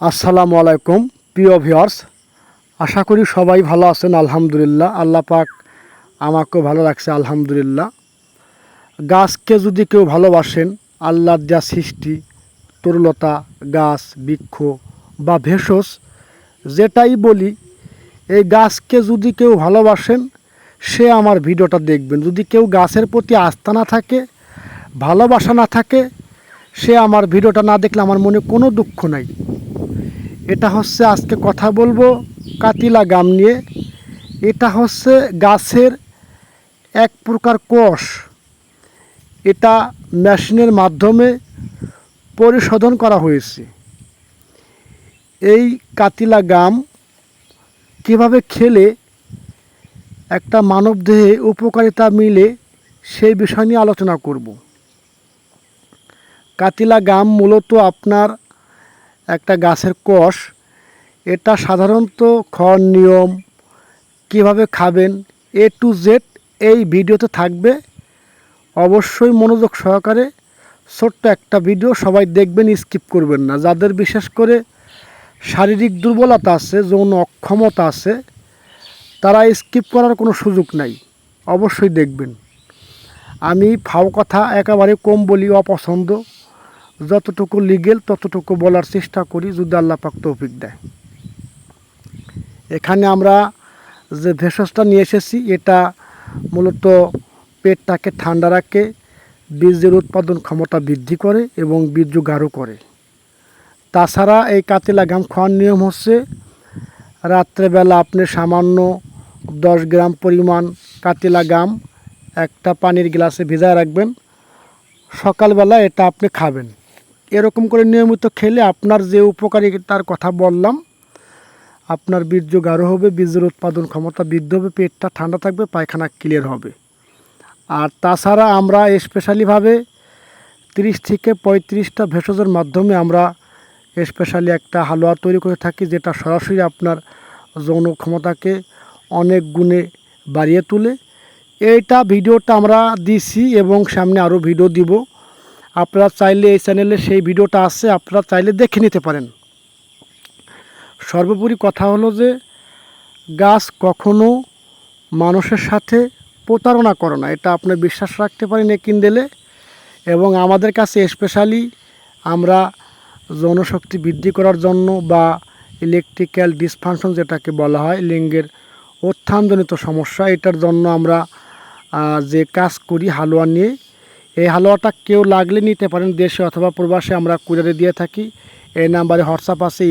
আসসালামু আলাইকুম, প্রিয় ভিউয়ার্স। আশা করি সবাই ভালো আছেন, আলহামদুলিল্লাহ। আল্লাহ পাক আমাকেও ভালো রাখছে, আলহামদুলিল্লাহ। গাছকে যদি কেউ ভালোবাসেন, আল্লাহর যা সৃষ্টি, তরুলতা, গাছ, বৃক্ষ বা ভেষজ, যেটাই বলি, এই গাছকে যদি কেউ ভালোবাসেন, সে আমার ভিডিওটা দেখবেন। যদি কেউ গাছের প্রতি আস্থা না থাকে, ভালোবাসা না থাকে, সে আমার ভিডিওটা না দেখলে আমার মনে কোনো দুঃখ নাই। এটা হচ্ছে আজকে কথা বলব কাতিলা গাম নিয়ে। এটা হচ্ছে গাছের এক প্রকার কোষ। এটা মেশিনের মাধ্যমে পরিশোধন করা হয়েছে। এই কাতিলা গাম কীভাবে খেলে একটা মানবদেহে উপকারিতা মিলে সেই বিষয় নিয়ে আলোচনা করব। কাতিলা গাম মূলত আপনার একটা গাছের কোষ, এটা সাধারণত খাওয়ার নিয়ম, কীভাবে খাবেন এ টু জেড এই ভিডিওতে থাকবে। অবশ্যই মনোযোগ সহকারে ছোট্ট একটা ভিডিও সবাই দেখবেন, স্কিপ করবেন না। যাদের বিশেষ করে শারীরিক দুর্বলতা আছে, যৌন অক্ষমতা আছে, তারা স্কিপ করার কোনো সুযোগ নাই। অবশ্যই দেখবেন। আমি ফাও কথা একেবারে কম বলি, অপছন্দ। যতটুকু লিগেল ততটুকু বলার চেষ্টা করি, যদি আল্লাহ পাক তৌফিক দেয়। এখানে আমরা যে ভেষজটা নিয়ে এসেছি, এটা মূলত পেটটাকে ঠান্ডা রাখে বীজের উৎপাদন ক্ষমতা বৃদ্ধি করে এবং বীর্য গাঢ় করে। তাছাড়া এই কাতিলা গাম খাওয়ার নিয়ম হচ্ছে, রাত্রেবেলা আপনি সামান্য দশ গ্রাম পরিমাণ কাতিলা গাম একটা পানির গ্লাসে ভিজায় রাখবেন। সকালবেলা এটা আপনি খাবেন। এরকম করে নিয়মিত খেলে আপনার যে উপকারিতার কথা বললাম, আপনার বীর্য গাঢ় হবে, বীর্যের উৎপাদন ক্ষমতা বৃদ্ধি হবে, পেটটা ঠান্ডা থাকবে, পায়খানা ক্লিয়ার হবে। আর তাছাড়া আমরা স্পেশালিভাবে তিরিশ থেকে পঁয়ত্রিশটা ভেষজের মাধ্যমে আমরা স্পেশালি একটা হালুয়া তৈরি করে থাকি, যেটা সরাসরি আপনার যৌন ক্ষমতাকে অনেক গুণে বাড়িয়ে তোলে। এইটা ভিডিওটা আমরা দিছি এবং সামনে আরও ভিডিও দিব। আপনারা চাইলে এই চ্যানেলে সেই ভিডিওটা আছে, আপনারা চাইলে দেখে নিতে পারেন। সর্বোপরি কথা হলো যে, গাছ কখনো মানুষের সাথে প্রতারণা করে না। এটা আপনি বিশ্বাস রাখতে পারেন এ কিনদেলে এবং আমাদের কাছে স্পেশালি আমরা জনশক্তি বৃদ্ধি করার জন্য বা ইলেকট্রিক্যাল ডিসফাংশন যেটাকে বলা হয়, লিঙ্গের উত্থানজনিত সমস্যা, এটার জন্য আমরা যে কাজ করি হালুয়া নিয়ে এই হালুয়াটা কেউ লাগলে নিতে পারেন দেশে অথবা প্রবাসে, আমরা কুরিয়ারে দিয়ে থাকি। এই নাম্বারে হোয়াটসঅ্যাপ আছে